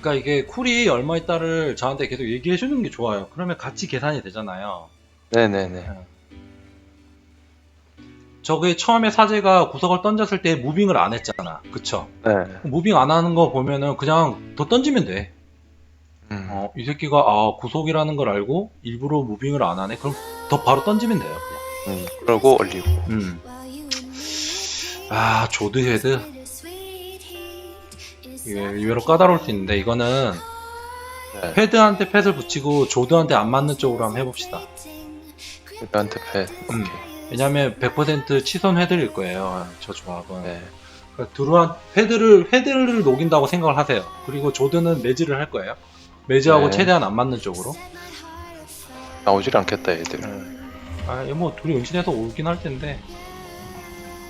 그러니까 이게 쿨이 얼마 있다를 저한테 계속 얘기해 주는 게 좋아요. 그러면 같이 계산이 되잖아요. 네네네. 저게 처음에 사제가 구석을 던졌을 때 무빙을 안 했잖아. 그쵸? 네. 무빙 안 하는 거 보면은 그냥 더 던지면 돼. 음. 어, 이 새끼가 아 구속이라는 걸 알고 일부러 무빙을 안 하네. 그럼 더 바로 던지면 돼요. 음. 그러고 올리고. 그냥. 음. 아 조드 헤드 이게 의외로 까다로울 수 있는데 이거는 네. 헤드한테 펫을 붙이고 조드한테 안 맞는 쪽으로 한번 해봅시다. 헤드한테 펫. 음. 왜냐면 100% 치손 헤드일 거예요. 저 조합은. 네. 그러니까 드루한 헤드를 헤드를 녹인다고 생각을 하세요. 그리고 조드는 매즈를 할 거예요. 매즈하고 네. 최대한 안 맞는 쪽으로. 나오질 않겠다 얘들. 아, 얘뭐 둘이 은신해서 오긴 할 텐데.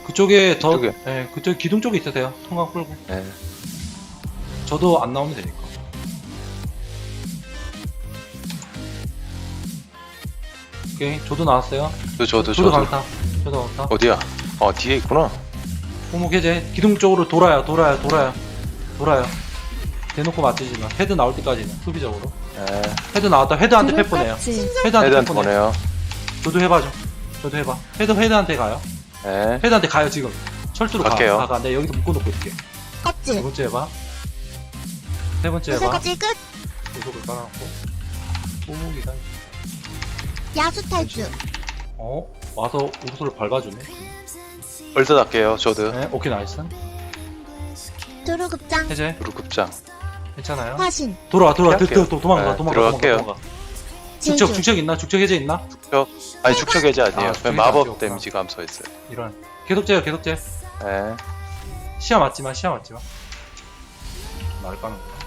그쪽에 더, 그쪽에? 예, 그쪽 기둥 쪽에 있으세요. 통광 끌고. 네. 저도 안 나오면 되니까. 오케이, 저도 나왔어요. 저 저도 저도 저도. 강타. 저도 강타. 어디야? 어 뒤에 있구나. 호목 해제. 기둥 쪽으로 돌아요, 돌아요, 돌아요. 돌아요. 대놓고 맞추지 마. 헤드 나올 때까지는, 수비적으로. 네. 헤드 나왔다. 헤드한테 팩 보내요. 헤드한테 팩 헤드한테 보내요. 보내요. 저도 해봐죠. 저도 해봐. 헤드 헤드한테 가요. 네. 헤드한테 가요 지금. 철수로 갈게요. 가. 가. 가. 내 여기서 묶어놓고 있을게. 두 번째 해봐. 세 번째 구슬 해봐. 껍질 끝 구속을 깔아놓고. 꼬무기다. 야수 탈주 어? 와서 우르소를 밟아주네. 얼드 할게요. 저도. 네, 오케이 나이스. 두루급장 해제. 무릎급장. 괜찮아요. 화신 돌아와 돌아와. 드. 드, 도, 도망가 네, 도망가 들어갈게요. 도망가. 도망가. 제주 죽적 있나? 죽적 해제 있나? 아니 축적 해제 아니에요. 아, 그냥 마법. 데미지 감소했어요. 이런. 계속 째요 계속 째. 네. 시야 맞지마 시야 맞지마. 나를 까는 거야.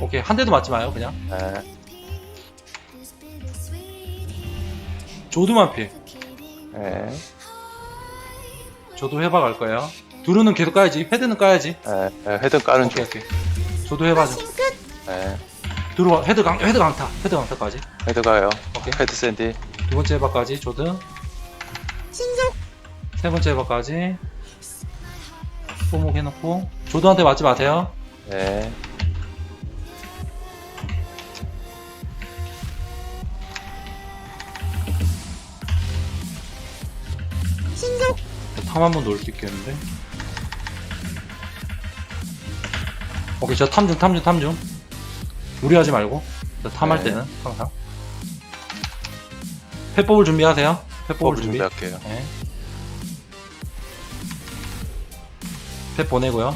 오케이 한 대도 맞지 마요 그냥. 네. 조드만 피해. 네. 저도 해봐 갈 거예요. 두루는 계속 까야지. 헤드는 까야지. 네. 네. 헤드 까는 오케이 중. 오케이. 저도 해봐죠. 화신 끝 네. 들어와 헤드 강 헤드 강타 헤드 강타까지. 헤드 가요. 오케이. 헤드 샌디. 두 번째 해봐까지 조드. 신속 세 번째 해봐까지. 소목 해놓고 조드한테 맞지 마세요. 네. 탐 한 번 놓을 수 있겠는데. 오케이 저 탐중 탐중 탐중. 무리하지 말고 저 탐할 네. 때는 항상. 패법을 준비하세요. 패법을 법을 준비. 준비할게요. 네. 펫 보내고요.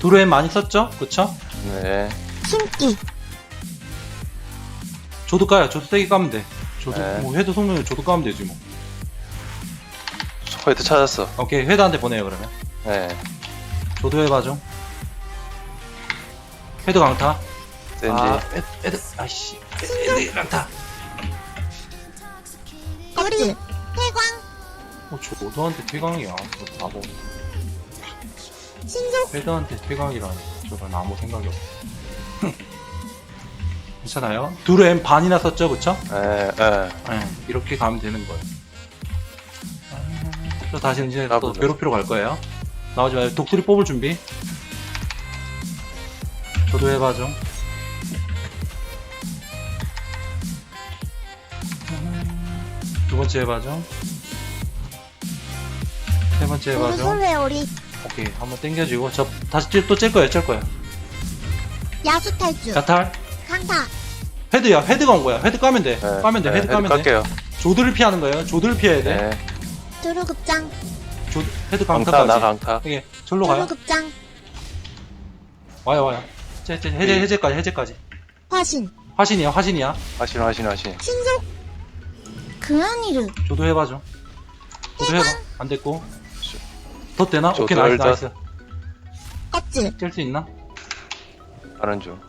드루엠 많이 썼죠? 그쵸? 네. 숨기 조도 까요. 조도 세게 까면 돼. 조도, 네. 뭐 헤드 속면 조도 까면 되지 뭐. 헤드 찾았어. 오케이, 헤드한테 보내요, 그러면. 네. 조도 해봐죠. 헤드 강타. 샌디. 아, 헤드, 헤드, 아이씨. 헤드 강타. 껍질 태광 어, 조도한테 퇴강이야. 저 바보. 신속 헤드한테 퇴강이라니. 저건 아무 생각이 없어. 괜찮아요? 드루엠 반이나 썼죠, 그쵸? 네. 네. 네, 이렇게 가면 되는 거예요. 저 다시 이제 또 나보자. 괴롭히러 갈 거예요. 나오지 마요. 독수리 뽑을 준비. 저도 해봐죠. 두 번째 해봐죠. 세 번째 해봐죠. 두루솔 회오리 오케이, 한번 땡겨주고. 저 다시 또 찔 거예요, 찔 거예요. 야수 탈주 자탈. 강타 헤드야, 헤드가 온 거야. 헤드 까면 돼. 네. 까면 돼, 네, 헤드 까면 돼. 깔게요. 조드를 피하는 거예요. 조드를 피해야 돼. 네. 두루급장 조, 헤드 강타 강타까지. 나 강타. 이게 절로 가요. 두루급장 와요 와요. 제, 제, 해제 네. 해제까지 해제까지. 화신 화신이야 화신이야. 하신 하신 하신. 신속 그아니르 저도 해봐죠. 저도 해봐. 안 됐고. 더 되나? 저도 오케이 나이스 일단- 나이스. 껍질 뗄 수 있나? 가는 중.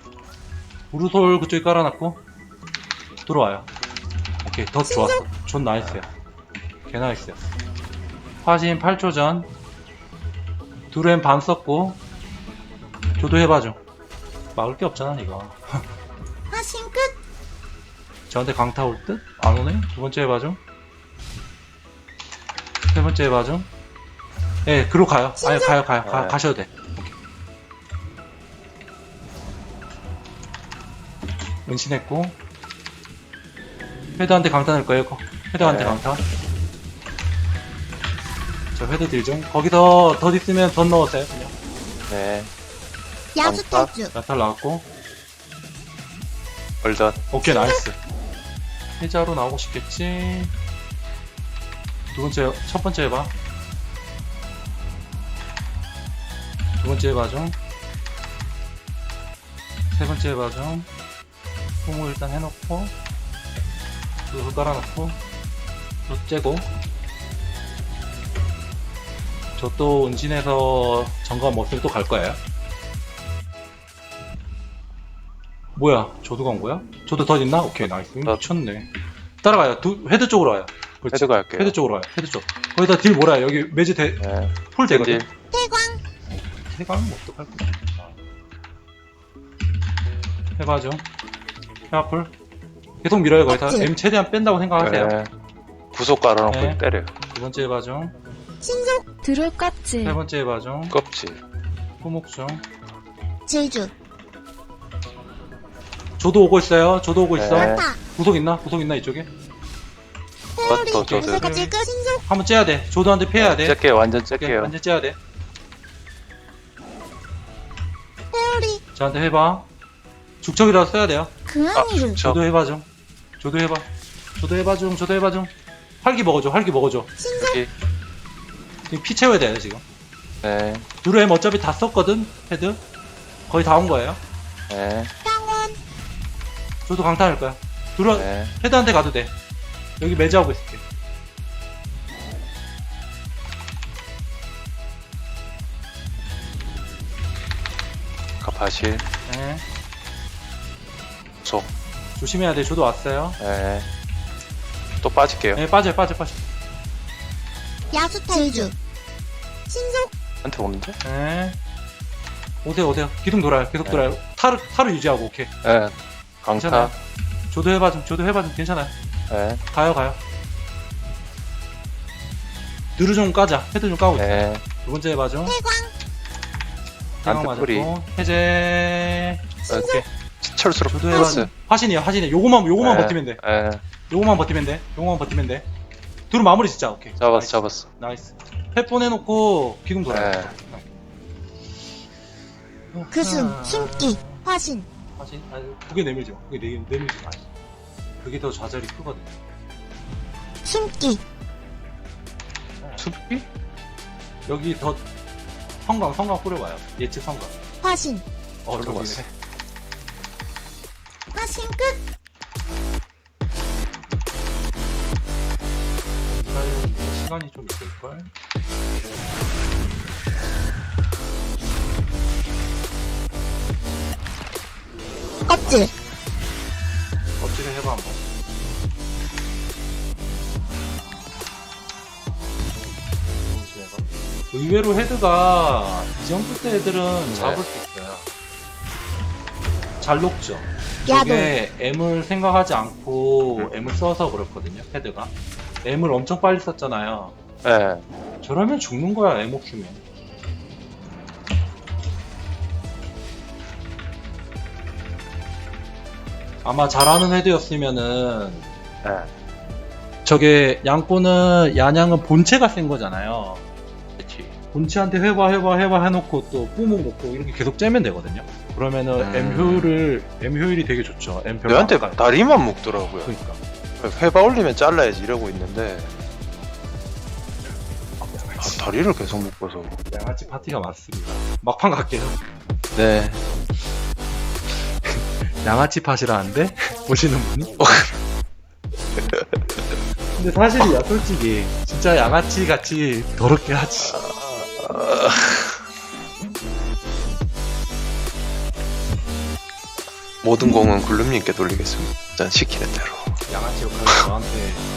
우르솔 그쪽에 깔아놨고 들어와요. 오케이 더 좋았어. 존 나이스야. 개 나이스야. 화신 8초 전 드루엔 반 썼고 조도해봐줘 막을 게 없잖아 이거 화신 끝 저한테 강타 올 듯? 안 오네? 두 번째 해봐줘 세 번째 해봐줘 예, 그로 가요. 아니, 가요, 가요. 가, 네. 가셔도 돼. 은신했고 헤드한테 강타 낼 거예요. 헤드한테 네. 강타. 저 헤드 딜중 거기서 덧 있으면 덧 넣었어요. 그냥 네. 야수 강타? 탈주. 나탈 나왔고 얼덧. 오케이 나이스. 해자로 나오고 싶겠지. 두 번째 첫 번째 해봐. 두 번째 해봐 좀. 세 번째 해봐 좀. 소모 일단 해놓고 또 깔아놓고 또 째고 저 또 은신해서 정가 못쓰고 또갈 거예요. 뭐야? 저도 간 거야? 저도 더 있나? 오케이 나이스 더. 미쳤네. 따라가요. 두 헤드 쪽으로 와요. 그렇지. 헤드 갈게요. 헤드 쪽으로 와요. 헤드 쪽. 거기다 딜 몰아요. 여기 매즈 대, 네. 폴 되거든. 딜. 태광. 해가면 뭐 어떡할 거야. 해봐죠. 해아풀. 계속 밀어요, 거기다. 맞지? M 최대한 뺀다고 생각하세요. 네. 구속 깔아놓고 네. 때려. 두 번째 해봐죠. 신속. 드롤 껍질 세 번째 해봐죠. 껍질. 호목중. 제주. 조도 오고 있어요. 조도 오고 있어. 네. 알타. 구속 있나? 구속 있나, 이쪽에? 회오리. 더, 더, 더. 무쇠까지 끝. 신속. 한번 째야 돼. 조도한테 피해야 돼. 째게요. 완전 오케이, 째게요. 완전 째야 돼. 회오리. 저한테 해봐. 죽척이라도 써야 돼요. 그아니르. 저- 조도 해봐 좀. 조도 해봐. 조도 해봐 좀. 조도 해봐 좀. 활기 먹어줘. 활기 먹어줘. 신속. 여기. 지금 피 채워야 돼요 지금. 네. 두루엠 어차피 다 썼거든 헤드. 거의 다 온 거예요. 네. 조도 강타할 거야. 두루 네. 헤드한테 가도 돼. 여기 매주하고 있을게. 가파실. 네. 구속. 조심해야 돼. 조도 왔어요. 네. 또 빠질게요. 네 빠져 빠져 빠져. 야수 탈주. 신속. 한테 오는데? 네. 오세요 오세요. 기둥 돌아요. 계속 네. 돌아요. 타르 타르 유지하고 오케이. 네. 괜찮아요. 조도 해봐 좀. 조도 해봐 좀 괜찮아요. 네. 가요 가요. 누르 좀 까자. 헤드 좀 까고 있어. 네. 두 번째 해봐 좀. 태광. 태광 안트풀이. 맞았고. 해제. 오케이. 철수로 조도 해봐 플러스. 좀. 화신이야 화신이야. 요거만 요거만 네. 버티면 돼. 네. 요거만 버티면 돼. 요거만 버티면 돼. 둘은 마무리 진짜 오케이. 잡았어, 나이스. 잡았어. 나이스. 햇 보내놓고 기둥 돌아요. 네. 그숨. 숨기. 화신. 화신. 아니 그게 내밀지 마. 그게 내, 내밀지 마. 그게 더 좌절이 크거든. 숨기. 숲이? 여기 더 성광 성광 뿌려봐요. 예측 성광. 화신. 어. 저기네. 화신 끝. 시간이 좀 있을걸? 껍질. 껍질에 해봐 한번. 해봐. 의외로 헤드가 이 정도 때 애들은 잡을 수 있어요. 잘 녹죠. 야도. 이게 M을 생각하지 않고 M을 써서 그렇거든요. 헤드가. M을 엄청 빨리 썼잖아요. 네. 저러면 죽는 거야 M 없으면. 아마 잘하는 헤드였으면은 네. 저게 양꼬는 야냥은 본체가 센 거잖아요. 그치. 본체한테 해봐 해봐 해봐 해놓고 또 뿜목 놓고 이렇게 계속 째면 되거든요. 그러면은 음. M 효율을 M 효율이 되게 좋죠. M 별로 내한테 안 가요. 다리만 묶더라고요. 그러니까. 회바 올리면 잘라야지 이러고 있는데. 아, 다리를 계속 묶어서. 양아치 파티가 맞습니다. 막판 갈게요. 네. 양아치 팟이라는데? 보시는 분이? 근데 사실이야 솔직히. 진짜 양아치 같이 더럽게 하지. 모든 공은 굴름님께 돌리겠습니다. 일단 시키는 대로 양아치 역할을 너한테